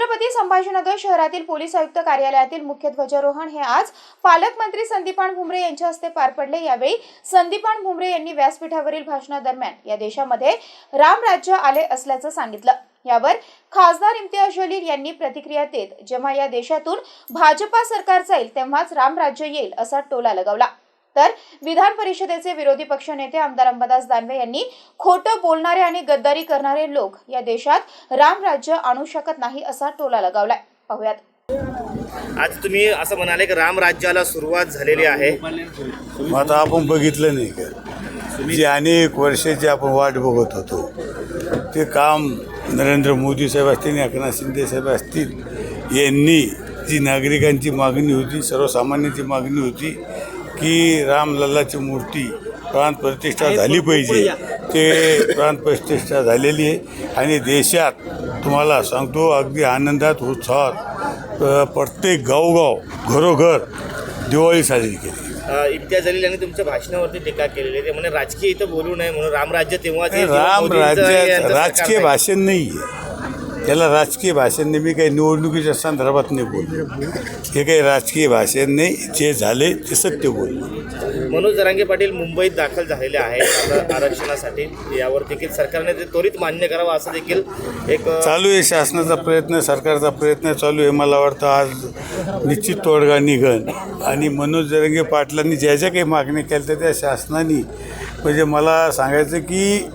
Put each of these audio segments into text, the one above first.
छत्रपती संभाजीनगर शहरातील पोलीस आयुक्त कार्यालयातील मुख्य ध्वजारोहण हे आज पालकमंत्री संदीपान भुमरे यांच्या हस्ते पार पडले. यावेळी संदीपान भुमरे यांनी व्यासपीठावरील भाषणादरम्यान या देशामध्ये राम राज्य आले असल्याचं सांगितलं. यावर खासदार इम्तियाज जलील यांनी प्रतिक्रिया देत जेव्हा या देशातून भाजपा सरकार जाईल तेव्हाच राम राज्य येईल असा टोला लगावला. तर विधान परिषदेचे विरोधी पक्षनेते आमदार अंबादास दानवे यांनी खोटं बोलणारे आणि गद्दारी करणारे लोक या देशात राम राज्य आणू शकत नाही असा टोला लगावलाय. पाहुयात. आज तुम्ही असं म्हणाले की राम राज्याला सुरुवात झालेली आहे. मग आता आपण बघितलं नाही का? जी अनेक वर्षाची आपण वाट बघत होतो. ते काम नरेंद्र मोदी साहेब असतील एकनाथ शिंदे साहेब असतील यांनी जी नागरिकांची मागणी होती सर्वसामान्यांची मागणी होती की रामलल्लाची मूर्ती प्राणप्रतिष्ठा झाली पाहिजे. ते प्राणप्रतिष्ठा झालेली आहे. आणि देशात तुम्हाला सांगतो अगदी आनंदात उत्साहात प्रत्येक गावगाव घरोघर दिवाळी साजरी केली. इम्तियाज जलील यांनी तुमच्या भाषणावरती टीका केलेली आहे. ते म्हणे राजकीय इथं बोलू नये म्हणून रामराज्य जेव्हा राम सरकार राजकीय. भाषण नाही आहे त्याला राजकीय भाषण नाही मी काही निवडणुकीच्या संदर्भात नाही बोललो. हे काही राजकीय भाषण नाही जे झाले ते सत्य बोललो. मनोज जरांगे पाटील मुंबईत दाखल झालेले आहेत. आरक्षणासाठी यावर देखील सरकारने ते त्वरित मान्य करावं असं देखील एक चालू आहे शासनाचा प्रयत्न सरकारचा प्रयत्न चालू आहे. मला वाटतं आज निश्चित तोडगा निघन. आणि मनोज जरंगे पाटलांनी ज्या ज्या काही मागण्या केल्या त्या शासनाने म्हणजे मला सांगायचं की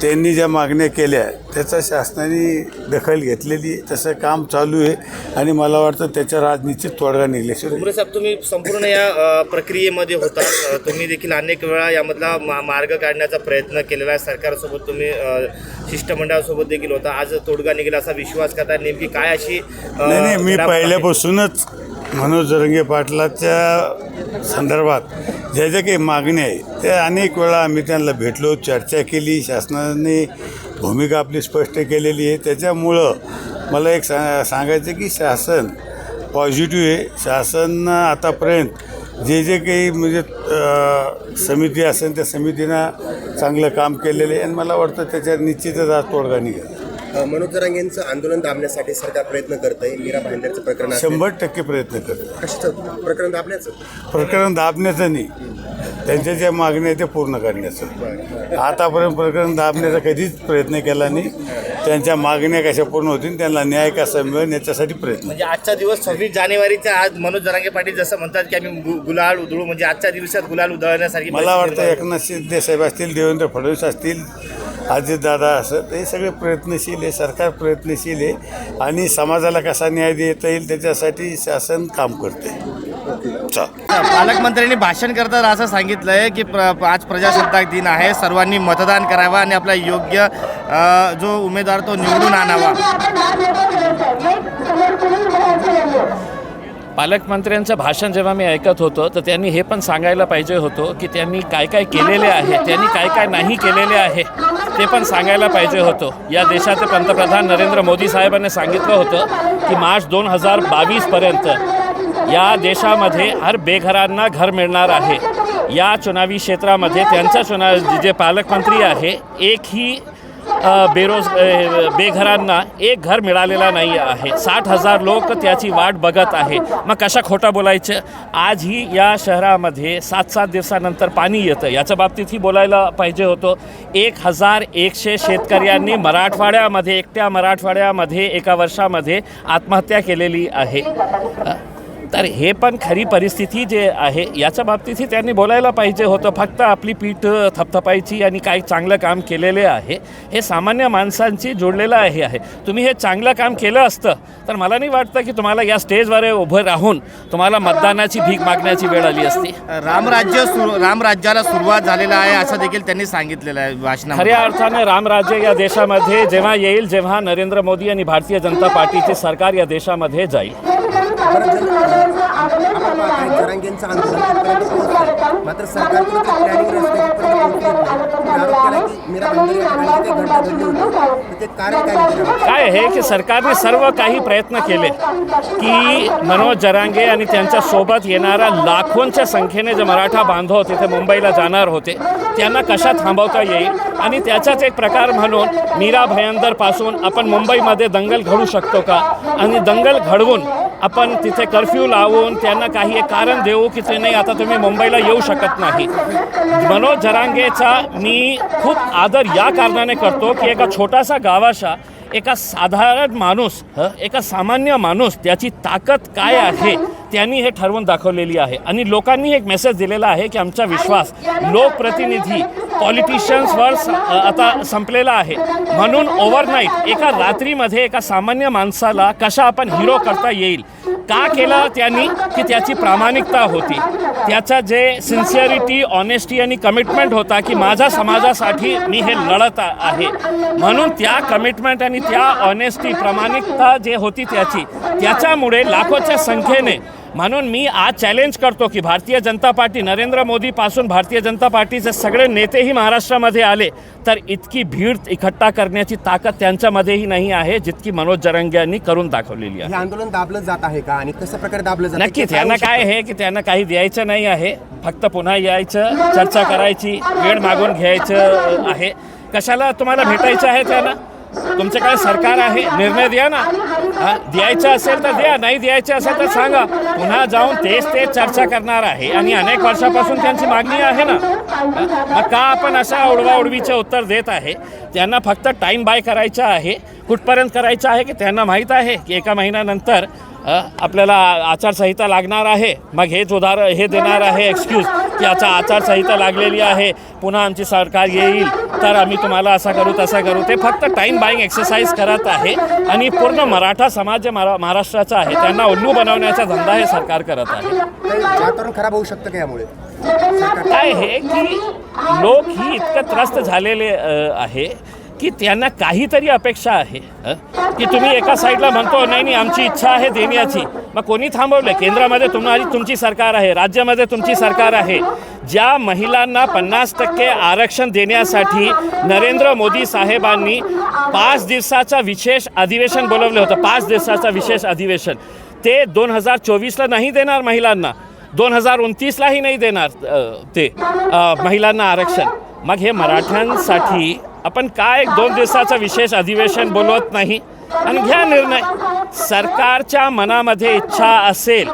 त्यांनी ज्या मागण्या केल्या त्याचा शासनाने दखल घेतलेली तसं काम चालू आहे. आणि मला वाटतं त्याच्यावर आज निश्चित तोडगा निघल्याशिवाय भुमरे साहेब तुम्ही संपूर्ण या प्रक्रियेमध्ये होता तुम्ही देखील अनेक वेळा यामधला मा- मार्ग काढण्याचा प्रयत्न केलेला आहे. सरकारसोबत तुम्ही शिष्टमंडळासोबत देखील होता. आज तोडगा निघेल असा विश्वास करता. नेमकी काय अशी नाही मी? पहिल्यापासूनच मनोज जरंगे पाटलाच्या संदर्भात ज्या ज्या काही मागण्या आहे त्या अनेक वेळा आम्ही त्यांना भेटलो चर्चा केली शासनाने भूमिका आपली स्पष्ट केलेली आहे. त्याच्यामुळं मला एक सा सांगायचं की शासन पॉझिटिव्ह आहे. शासन आतापर्यंत जे जे काही म्हणजे समिती असेल त्या समितीनं चांगलं काम केलेलं आहे. आणि मला वाटतं त्याच्यात निश्चितच आज तोडगा निघाला. मनोज जरांगेंचं आंदोलन दाबण्यासाठी सरकार प्रयत्न करत आहे मीरा भाईंदरचं प्रकरण. शंभर टक्के प्रयत्न करतो कशाचं? प्रकरण दाबण्याचं? प्रकरण दाबण्याचं नाही. त्यांच्या ज्या मागण्या आहेत त्या पूर्ण करण्याचं. आतापर्यंत प्रकरण दाबण्याचा कधीच प्रयत्न केला नाही. त्यांच्या मागण्या कशा पूर्ण होतील त्यांना न्याय कसा मिळेल याच्यासाठी प्रयत्न. म्हणजे आजचा दिवस सव्वीस जानेवारीचा आज मनोज जरांगे पाटील जसं म्हणतात की आम्ही गु- गुलाल उधळू म्हणजे आजच्या दिवसात गुलाल उधळण्यासारखी मला वाटतं एकनाथ शिंदे साहेब असतील देवेंद्र फडणवीस असतील अजितदादा असं हे सगळे प्रयत्नशील आहे सरकार प्रयत्नशील आहे आणि समाजाला कसा न्याय देता येईल त्याच्यासाठी शासन काम करते. चाल पालकमंत्र्यांनी भाषण करताना असं सांगितलंय की प्र आज प्रजासत्ताक दिन आहे सर्वांनी मतदान करावं आणि आपला योग्य जो उमेदवार तो निवडून आणावा. पालकमंत्र्यांचं भाषण जेव्हा मी ऐकत होतो तर त्यांनी हे पण सांगायला पाहिजे होतं की त्यांनी काय काय केलेले आहे त्यांनी काय काय नाही केलेले आहे. ते पण सांगायला पाहिजे होतं. या देशाचे पंतप्रधान नरेंद्र मोदी साहेबांनी सांगितलं होतं की मार्च दोन हजार बावीसपर्यंत या देशामध्ये हर बेघरांना घर मिळणार आहे. या चुनावी क्षेत्रामध्ये त्यांचा चुनाव जे पालकमंत्री आहे एकही ही बेरोज बेघरांना एक घर मिळालेला नाही आहे. साठ हजार लोक त्याची वाट बघत आहे. मग कशा खोटा बोलायचं? आजही या शहरामध्ये सात सात दिवसानंतर पाणी येतं. याच्या बाबतीतही बोलायला पाहिजे होतं. एक हजार एकशे शेतकऱ्यांनी मराठवाड्यामध्ये एकट्या मराठवाड्यामध्ये एका वर्षामध्ये आत्महत्या केलेली आहे. तर हे पण खरी परिस्थिती जे आहे याच्या बाबतीतही त्यांनी बोलायला पाहिजे होतं. फक्त आपली पीठ थपथपायची आणि काही चांगलं काम केलेले आहे हे सामान्य माणसांची जोडलेलं आहे आहे. तुम्ही हे चांगलं काम केलं असतं तर मला नाही वाटतं की तुम्हाला या स्टेजवर उभं राहून तुम्हाला मतदानाची भीक मागण्याची वेळ आली असती. रामराज्य सुरू रामराज्याला सुरुवात झालेला आहे असं देखील त्यांनी सांगितलेलं आहे भाषणामध्ये. खऱ्या अर्थाने रामराज्य या देशामध्ये जेव्हा येईल जेव्हा नरेंद्र मोदी आणि भारतीय जनता पार्टीचे सरकार या देशामध्ये जाईल. आंदोलन मात्र काय हे की सरकारने सर्व काही प्रयत्न केले की मनोज जरांगे आणि त्यांच्यासोबत येणाऱ्या लाखोंच्या संख्येने जे मराठा बांधव तिथे मुंबईला जाणार होते त्यांना कशा थांबवता येईल? आणि त्याचाच एक प्रकार म्हणून मीरा भयंदरपासून आपण मुंबईमध्ये दंगल घडू शकतो का? आणि दंगल घडवून आपण तिथे कर्फ्यू लावून त्यांना काही एक कारण देऊ की ते नाही आता तुम्ही मुंबईला येऊ शकत नाही. मनोज जरांगेचा मी खूप आदर या कारणाने करतो की एका छोटासा गावाचा एका साधारण माणूस एका सामान्य माणूस त्याची ताकद काय आहे? त्यांनी हे ठरवून दाखवलेली आहे. आणि लोकांनी एक मेसेज दिलेला आहे की आमचा विश्वास लोकप्रतिनिधी पॉलिटिशियन्सवर आता संपलेला आहे. म्हणून ओव्हरनाईट एका रात्रीमध्ये एका सामान्य माणसाला कशा आपण हिरो करता येईल का केलं त्यांनी की त्याची प्रामाणिकता होती. त्याचा जे सिन्सिअरिटी ऑनेस्टी आणि कमिटमेंट होता की माझ्या समाजासाठी मी हे लढत आहे. म्हणून त्या कमिटमेंट आणि त्या ऑनेस्टी प्रामाणिकता जे होती त्याची त्याच्यामुळे लाखोच्या संख्येने म्हणून मी आज चॅलेंज करतो की भारतीय जनता पार्टी नरेंद्र मोदीपासून भारतीय जनता पार्टीचे सगळे नेतेही महाराष्ट्रामध्ये आले तर इतकी भीड इकट्ठा करण्याची ताकद त्यांच्यामध्येही नाही आहे जितकी मनोज जरंगे यांनी करून दाखवलेली आहे. आंदोलन दाबलं जात आहे का? आणि कशा प्रकारे दाबलं जातं नक्की ते त्यांना होऊ काय? आहे की त्यांना काही द्यायचं नाही आहे फक्त पुन्हा यायचं चर्चा करायची वेळ मागून घ्यायचं आहे. कशाला तुम्हाला भेटायचं आहे त्यांना? तुमचं काय सरकार आहे? निर्णय द्या ना. द्यायचं असेल तर द्या नाही द्यायचं असेल तर सांगा. पुन्हा जाऊन तेच तेच चर्चा करणार आहे. आणि अनेक वर्षापासून त्यांची मागणी आहे ना. मग का आपण अशा उडवाउडवीचे उत्तर देत आहे? त्यांना फक्त टाईम बाय करायचा आहे. कुठपर्यंत करायचं आहे की त्यांना माहीत आहे की एका महिन्यानंतर आपल्याला आचारसंहिता लागणार आहे. मग हेच उदाहर हे देणार आहे एक्सक्यूज की आता आचारसंहिता लागलेली आहे. पुन्हा आमची सरकार येईल. तर आम्ही तुम्हाला असं करू तसं करू. ते फक्त टाईम बाईंग एक्सरसाइज करत आहे आणि पूर्ण मराठा समाज जे मरा महाराष्ट्राचा आहे त्यांना उल्लू बनवण्याचा धंदा हे सरकार करत आहे. वातावरण खराब होऊ शकतं का यामुळे? काय आहे की लोक ही इतकं त्रस्त झालेले आहे की त्यांना काहीतरी अपेक्षा आहे की तुम्ही एका साईडला म्हणतो नाही नाही आमची इच्छा आहे देण्याची. मग कोणी थांबवलं? केंद्रामध्ये तुम्हाला तुमची सरकार आहे राज्यामध्ये तुमची सरकार आहे. ज्या महिलांना पन्नास टक्के आरक्षण देण्यासाठी नरेंद्र मोदी साहेबांनी पाच दिवसाचा विशेष अधिवेशन बोलवलं होतं पाच दिवसाचं विशेष अधिवेशन. ते दोन हजार चोवीसला नाही देणार महिलांना. दोन हजार उनतीसलाही नाही देणार ते महिलांना आरक्षण. मग हे मराठ्यांसाठी आपण काय दोन दिवसाचं विशेष अधिवेशन बोलवत नाही आणि घ्या निर्णय. सरकारच्या मनामध्ये इच्छा असेल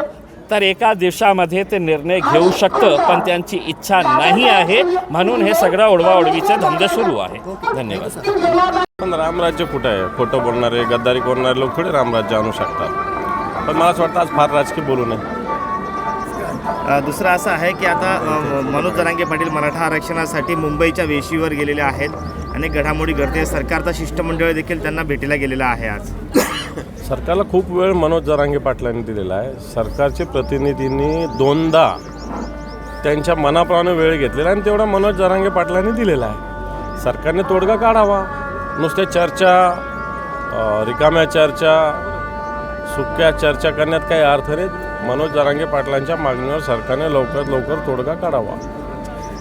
तर एका दिवसामध्ये ते निर्णय घेऊ शकतं पण त्यांची इच्छा नाही आहे. म्हणून हे सगळं उडवाउडवीचे धंदे सुरू आहे. धन्यवाद. पण रामराज्य कुठं आहे? खोटं बोलणारे गद्दारी करणारे लोक थोडे रामराज्य आणू शकतात? पण मला असं वाटतं आज फार राजकीय बोलू नये. दुसरं असं आहे की आता मनोज जरांगे पाटील मराठा आरक्षणासाठी मुंबईच्या वेशीवर गेलेले आहेत. अनेक घडामोडी घडते सरकारचा शिष्टमंडळ देखील त्यांना भेटीला गेलेला आहे आज. सरकारला खूप वेळ मनोज जरांगे पाटलांनी दिलेला आहे. सरकारचे प्रतिनिधींनी दोनदा त्यांच्या मनाप्रमाणे वेळ घेतलेला आणि तेवढा मनोज जरांगे पाटलांनी दिलेला आहे. सरकारने तोडगा काढावा. नुसत्या चर्चा रिकाम्या चर्चा सुक्या चर्चा करण्यात काही अर्थ नाही मनोज जरांगे पाटलांच्या मागणीवर सरकारने लवकरात लवकर तोडगा काढावा.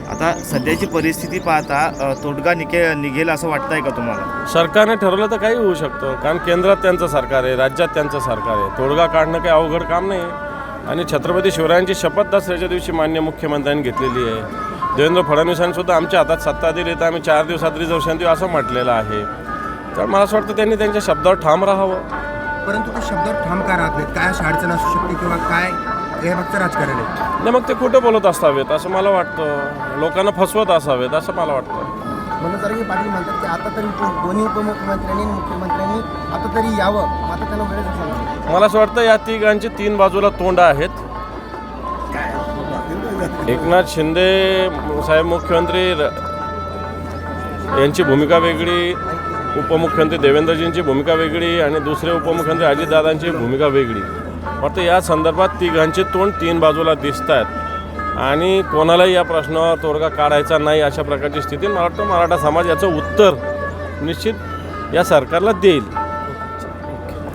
आता सध्याची परिस्थिती पाहता तोडगा निघे निघेल असं वाटतंय का तुम्हाला? सरकारने ठरवलं तर काही होऊ शकतं. कारण केंद्रात त्यांचं सरकार आहे राज्यात त्यांचं सरकार आहे. तोडगा काढणं काही अवघड काम नाही. आणि छत्रपती शिवरायांची शपथ दसऱ्याच्या दिवशी मान्य मुख्यमंत्र्यांनी घेतलेली आहे. देवेंद्र फडणवीसांनी सुद्धा आमच्या हातात सत्ता दिली तर आम्ही चार दिवसात रिझर्वेशन देऊ असं म्हटलेलं आहे. तर मला असं वाटतं त्यांनी त्यांच्या शब्दावर ठाम राहावं. परंतु ते शब्दावर ठाम का राहत नाहीत? काय अशी अडचण असू शकते किंवा काय? हे फक्त राजकारण आहे. नाही मग ते कुठं बोलत असावेत असं मला वाटतं. लोकांना फसवत असावेत असं मला वाटतं. मनोज जरांगे पाटील म्हणतात की आता तरी दोन्ही उपमुख्यमंत्र्यांनी आणि मुख्यमंत्र्यांनी आता तरी यावं आता त्यांना वेळच मला असं वाटतं या तिघांची तीन बाजूला तोंड आहेत. एकनाथ शिंदे साहेब मुख्यमंत्री र- यांची भूमिका वेगळी उपमुख्यमंत्री देवेंद्रजींची भूमिका वेगळी आणि दुसरे उपमुख्यमंत्री अजितदादांची भूमिका वेगळी. वाटतं या संदर्भात तिघांचे तोंड तीन बाजूला दिसत आहेत आणि कोणालाही या प्रश्नावर तोडगा काढायचा नाही अशा प्रकारची स्थिती मला वाटतं मराठा समाज याचं उत्तर निश्चित या सरकारला देईल.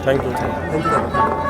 Thank you thank you